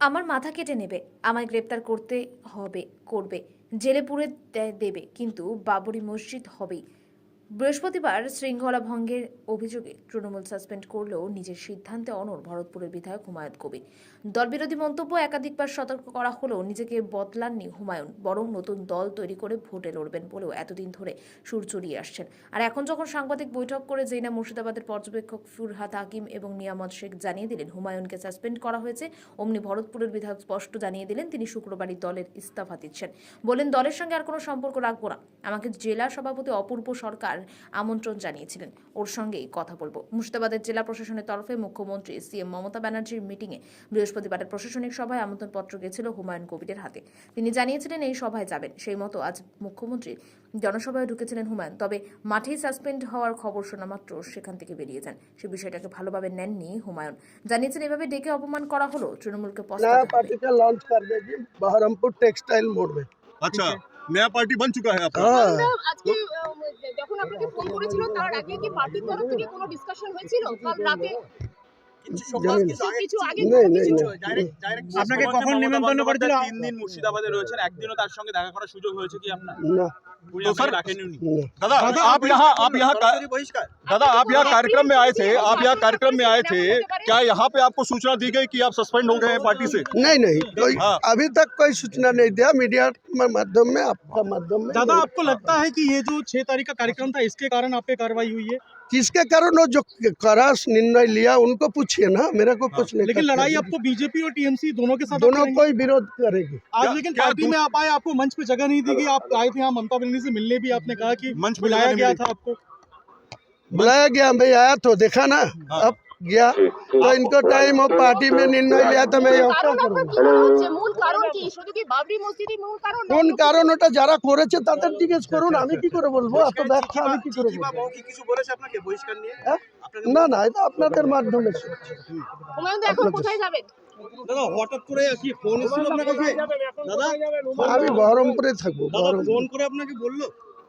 আমার মাথা কেটে নেবে, আমায় গ্রেপ্তার করতে হবে, করবে, জেলে পুরে দেবে, কিন্তু বাবরি মসজিদ হবেই। বৃহস্পতিবার শৃঙ্খলা ভঙ্গের অভিযোগে তৃণমূল সাসপেন্ড করলেও নিজের সিদ্ধান্তে অনর ভরতপুরের বিধায়ক হুমায়ুন কবির দলবিরোধী মন্তব্য একাধিকবার সতর্ক করা হলেও নিজেকে বদলাননি হুমায়ুন, বরং নতুন দল তৈরি করে ভোটে লড়বেন বলেও এতদিন ধরে সুর চড়িয়ে আসছেন। আর এখন যখন সাংবাদিক বৈঠক করে জেনা মুর্শিদাবাদের পর্যবেক্ষক ফুরহাত হাকিম এবং নিয়ামত শেখ জানিয়ে দিলেন, হুমায়ুনকে সাসপেন্ড করা হয়েছে। অমনি ভরতপুরের বিধায়ক স্পষ্ট জানিয়ে দিলেন, তিনি শুক্রবারই দলের ইস্তফা দিচ্ছেন। বলেন, দলের সঙ্গে আর কোনো সম্পর্ক রাখব না। আমাকে জেলা সভাপতি অপূর্ব সরকার করার আমন্ত্রণ জানিয়েছিলেন। ওর সঙ্গেই কথা বলব। মুর্শিদাবাদের জেলা প্রশাসনের তরফে মুখ্যমন্ত্রী সিএম মমতা ব্যানার্জির মিটিংয়ে বৃহস্পতিবারের প্রশাসনিক সভায় আমন্ত্রণপত্র গেছিল হুমায়ুন কবিরের হাতে। তিনি জানিয়েছিলেন এই সভায় যাবেন। সেই মতো আজ মুখ্যমন্ত্রী জনসভায় ঢুকেছিলেন হুমায়ুন। তবে মাঠেই সাসপেন্ড হওয়ার খবর শোনা মাত্র সেখান থেকে বেরিয়ে যান। সে বিষয়টাকে ভালোভাবে নেননি হুমায়ুন। জানিয়েছেন এভাবে ডেকে অপমান করা হলো তৃণমূলকে লঞ্চ কর বহরমপুর টেক্সটাইল মোড় আচ্ছা নয়া পার্টি বন চুকা হ্যাঁ। আপনাকে ফোন করেছিল তার আগে কি পার্টির তরফ থেকে কোনো ডিসকাশন হয়েছিল? কাল রাতে আপনাকে কখন নিমন্ত্রণ করেছিল? তিন দিন মুর্শিদাবাদে রয়েছেন একদিনও তার সঙ্গে দেখা করার সুযোগ হয়েছে কি আপনার না উনি তো আপনাকে স্যার- ডাকেননি উনি না दादा आप यहाँ आप यहाँ का- दादा आप यहाँ कार्यक्रम में आए थे आप यहाँ कार्यक्रम में आए थे क्या यहाँ पे आपको सूचना दी गई कि आप सस्पेंड हो गए हैं पार्टी से नहीं नहीं कोई हाँ। अभी तक कोई सूचना नहीं दिया मीडिया में माध्यम में आपका माध्यम में दादा आपको लगता है कि ये जो छह तारीख का कार्यक्रम था इसके कारण आप पे कार्रवाई हुई है किसके कारण वो जो करास निर्णय लिया उनको पूछिए ना मेरे को कुछ नहीं लेकिन लड़ाई आपको बीजेपी और टीएमसी दोनों के साथ दोनों? कोई विरोध करेगी। आज लेकिन पार्टी में आप आए आपको मंच पे जगह नहीं दी गई आप आए थे यहाँ ममता बनर्जी से मिलने भी आपने कहा कि मंच बुलाया गया था आपको। बुलाया गया भाई आया तो देखा ना। हाँ। अब गया तो इनको टाइम हो पार्टी में निर्णय लिया तो मैं यहाँ क्या কারণ करूँ আপনার কি মনে হচ্ছে মূল কারণ কি শুধু কি বাবরি মসজিদই মূল কারণ কোন কারণ ওটা যারা করেছে তাদের জিজ্ঞেস করুন আমি কি করে বলবো এত ব্যাখ্যা আমি কি করে বলবো কি কিছু বলেছে আপনাকে বহিষ্কার নিয়ে হ্যাঁ? না না এটা আপনাদের মাধ্যমে শুনছি। হুমায়ুন দা এখন কোথায় যাবেন দাদা হঠাৎ করে কি ফোন এসেছিল আপনার কাছে দাদা আমি বহরমপুরে থাকবো বহরমপুর করে আপনাকে বললো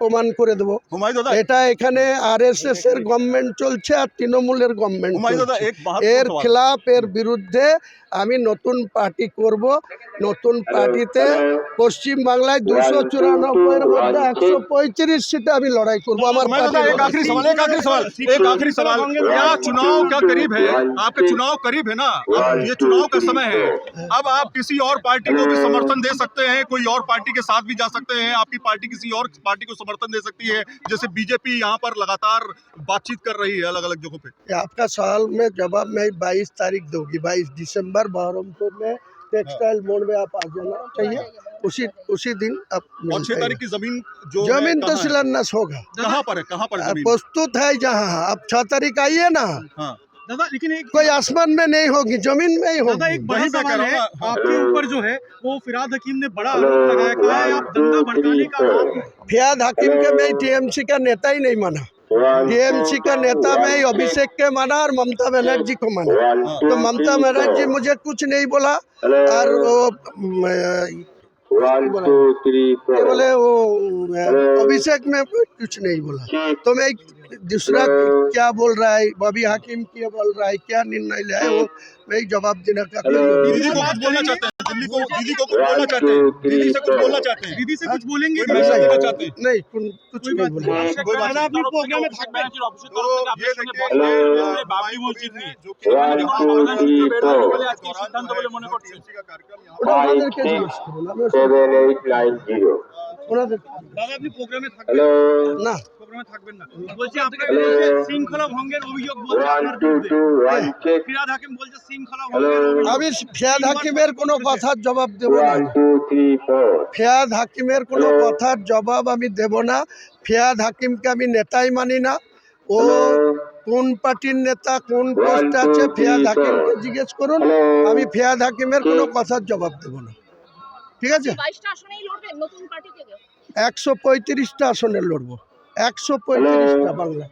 প্রমাণ করে দেবো हुमायूं दादा এটা এখানে আরএসএস এর গভর্নমেন্ট চলছে আর তৃণমূলের গভর্নমেন্ট हुमायूं दादा চলছে एक महत्वपूर्ण এর सवाल। খেলাফ এর বিরুদ্ধে আমি নতুন পার্টি করব নতুন পার্টিতে পশ্চিম বাংলায় দুশো চুরানব্বইয়ের মধ্যে একশো পঁয়ত্রিশ সিটে আমি লড়াই করব আমার हुमायूं दादा एक পার্টি आखिरी सवाल एक आखिरी सवाल एक आखिरी सवाल क्या चुनाव क्या करीब है आपके चुनाव करीब है ना अब ये चुनाव का समय है अब आप किसी और पार्टी को भी समर्थन दे सकते हैं कोई और पार्टी के साथ भी जा सकते हैं आपकी पार्टी किसी और पार्टी को समर्थन दे सकती है जैसे बीजेपी यहाँ पर लगातार बातचीत कर रही है अलग अलग जगहों पे। आपका सवाल में जवाब मैं बाईस तारीख दूँगी बाईस दिसंबर बहरमपुर में टेक्सटाइल मोड़ में आप आ जाना चाहिए। उसी उसी दिन आप छह तारीख की ज़मीन जो ज़मीन तो शिलान्यास होगा। कहाँ पर है कहाँ पर प्रस्तुत है जहाँ आप छह तारीख आइए ना। हाँ। दादा लेकिन एक कोई आसमान में नहीं होगी ज़मीन में ही दादा होगी। एक बड़ी सवाल है। आपके ऊपर जो है वो फिराद हकीम ने बड़ा आरोप लगाया। कहा है आप दंगा भड़काने का आरोप फियाद हकीम के मैं टीएमसी का नेता ही नहीं माना। टीएमसी का नेता मैं अभिषेक के माना और ममता बनर्जी को माना। तो ममता बनर्जी मुझे कुछ नहीं बोला और वो. बोले वो अभिषेक में कुछ नहीं बोला। तो मैं दूसरा क्या बोल रहा है बॉबी हकीम क्या बोल रहा है क्या निर्णय लिया है वो मैं जवाब देने का कोई दीदी को कुछ बोलना चाहते हैं दिल्ली को दीदी को कुछ बोलना चाहते हैं दीदी से कुछ बोलना चाहते हैं दीदी से कुछ बोलेंगे कोई मैसेज देना चाहते हैं नहीं कुछ कुछ नहीं बोला कोई बात दादा अपनी प्रोग्राम में অভিষেক থাকবেন ব্যানার্জির অফিসের तो তরফ থেকে ये আপনার সঙ্গে देखिए, বলা Hello. হয়েছে বাবরি মসজিদ নিয়ে जो कि One, two, three, four. বলে আজকে সিদ্ধান্ত বলে মনে করছেন TMC का कार्यक्रम यहाँ ওটা ওনাদেরকে জিজ্ঞেস করুন আমি ওসব- Seven, eight, nine, zero. ওনাদের দাদা আপনি প্রোগ্রামে থাকবেন? না। প্রোগ্রামে থাকবেন না। বলছি আপনাকে বলছে শৃঙ্খলা ভঙ্গের অভিযোগ বলছে আপনার বিরুদ্ধে। two, one, check. ফিরাদ হাকিম বলছে শৃঙ্খলা ভঙ্গের আমি ফিয়াদ হাকিমের কোনো কথার জবাব দেব না. ফিয়াদ হাকিমের কোনো কথার জবাব আমি দেব না। ফিয়াদ হাকিমকে আমি নেতাই মানি না। ও কোন পার্টির নেতা কোন পোস্টে আছে ফিয়াদ হাকিমকে জিজ্ঞেস করুন। আমি ফিয়াদ হাকিমের কোনো কথার জবাব দেব না। ঠিক আছে? একশো পঁয়ত্রিশটা আসনের লড়বো। একশো পঁয়ত্রিশটা বাংলা